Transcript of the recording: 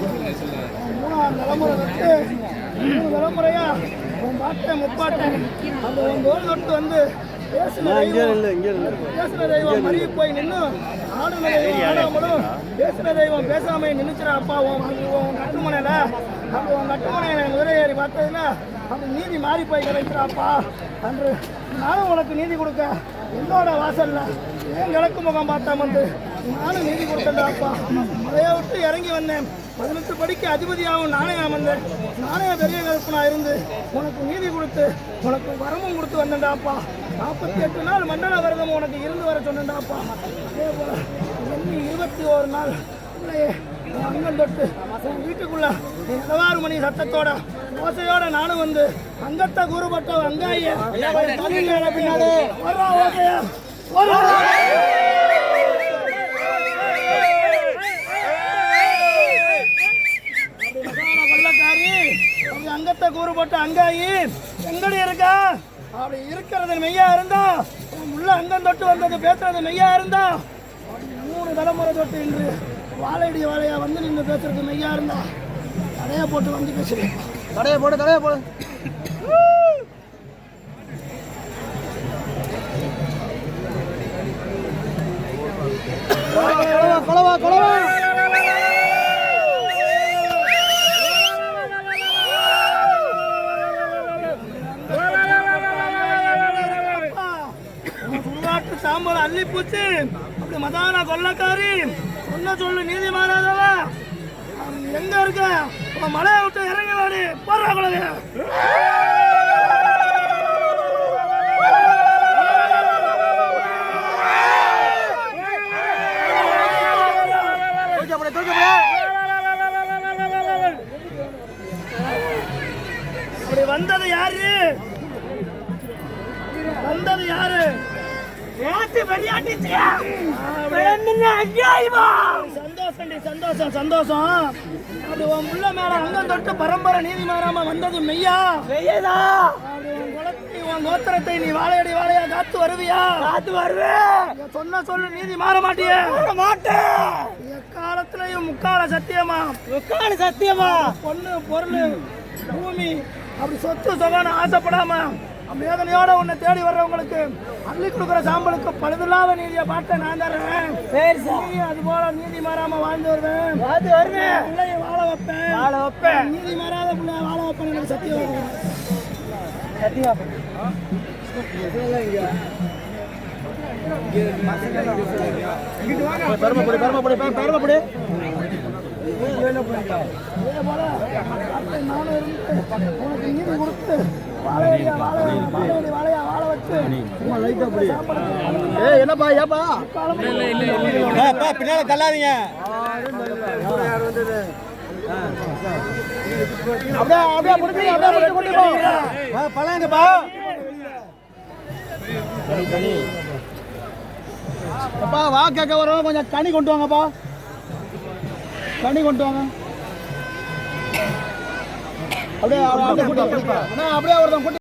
மூணாம் தலைமுறை தொட்டு மூணு தலைமுறையா உன் பாட்டன் முப்பாட்டன் அந்த உன் தோல் தொட்டு வந்து பேசின தெய்வம் பேசின தெய்வம் மறிய போய் நின்று ஆடுன தெய்வம் ஆடாமலும் பேசின தெய்வம் பேசாம நின்றுச்சுடா அப்பா உன் உன் கட்டுமனையில அந்த உன் கட்டுமனையில குதிரை ஏறி பார்த்ததுல அந்த நீதி மாறி போய் கிடைக்கிறாப்பா அன்று நானும் உனக்கு நீதி கொடுக்க. என்னோட வாசல்ல ஏன் கிழக்கு முகம் பார்த்தா வந்து நானும் நீதி கொடுத்தேன்டாப்பா மலையை விட்டு இறங்கி வந்தேன். பதினெட்டு படிக்கு அதிபதியாகவும் நானே அமர்ந்தேன். நானே பெரிய கருப்பனா இருந்து உனக்கு நீதி கொடுத்து உனக்கு வரமும் கொடுத்து வந்தேன்டாப்பா நாற்பத்தி எட்டு நாள் மண்டல விரதம் உனக்கு இருந்து வர சொன்னேன்டாப்பா அதே போல எண்ணி இருபத்தி ஒரு நாள் பிள்ளையே உன் அங்கம் தொட்டு வீட்டுக்குள்ள பதினாறு மணி சத்தத்தோட ஓசையோட நானும் வந்து அங்கத்தை குருபட்ட அங்காய பின்னாடி. வர்றா ஓசையா அப்படி அங்கத்தை கூறுபட்ட அங்காயி எங்கடி இருக்கா? அப்படி இருக்கிறது மெய்யா இருந்தா உள்ள அங்கம் தொட்டு வந்தது பேசுறது மெய்யா இருந்தா அப்படி மூணு தலைமுறை தொட்டு இன்று வாழையடி வாழையா வந்து நின்று பேசுறது மெய்யா இருந்தா தடையை போட்டு வந்து பேசுறேன் தடையை போடு தடையை போடு. கொலவா கொலவா சாம்பல் அள்ளி பூச்சி. அப்படி மதான கொள்ளக்காரி. சொன்ன சொல்லு நீதி மாறாதவ. எங்க இருக்க? உன் மலையை விட்டு இறங்கி வாடி வந்தது யாரு வந்தது யாரு சந்தோஷம் சந்தோஷம் சந்தோஷம். அப்படி உன் முள்ள மேல அங்கம் தொட்டு பரம்பரை நீதி மாறாம வந்தது மெய்யா? மெய்யதா? உன் கோத்திரத்தை நீ வாழையடி வாழையா காத்து வருவியா? காத்து வருவேன் சொன்ன சொல்லு நீதி மாற மாட்டியே? மாட்டேன் எக்காலத்திலையும் முக்கால சத்தியமா? முக்கால சத்தியமா? பொண்ணு பொருள் பூமி அப்படி சொத்து சொகன்னு ஆசைப்படாம வேதனையோட உன்னை தேடி வர்றவங்களுக்கு அள்ளி கொடுக்குற சாம்பலுக்கு பழுதில்லாத நீதியை பார்த்த நான் தர்றேன். சரி சரி. அது போல நீதி மாறாம வாழ்ந்து வருவேன். வாழ்ந்து வருவேன். பிள்ளைய வாழ வைப்பேன். வாழ வைப்பேன். நீதி மாறாத பிள்ளைய வாழ வைப்பேன் எனக்கு சத்தியம் சத்தியம். பெருமைப்படி பெருமைப்படி பெருமைப்படி இதே போல அப்படி நானும் இருந்து உனக்கு நீதி கொடுத்து வாழையடியா வாழ வாழையடி வாழையா வாழ வச்சு ஏய் என்னப்பா ஏப்பா? ஏப்பா பின்னால தள்ளாதீங்க. அப்படியே அப்படியே அப்படியே முடிச்சு கொண்டு போ. பழங்கப்பா அப்பா வா கேட்க வரோம். கொஞ்சம் கனி கொண்டு வாங்கப்பா. தண்ணி கொண்டு வாங்க. அப்படியே அப்படியே அவர்தான் அப்படியே கூட்டி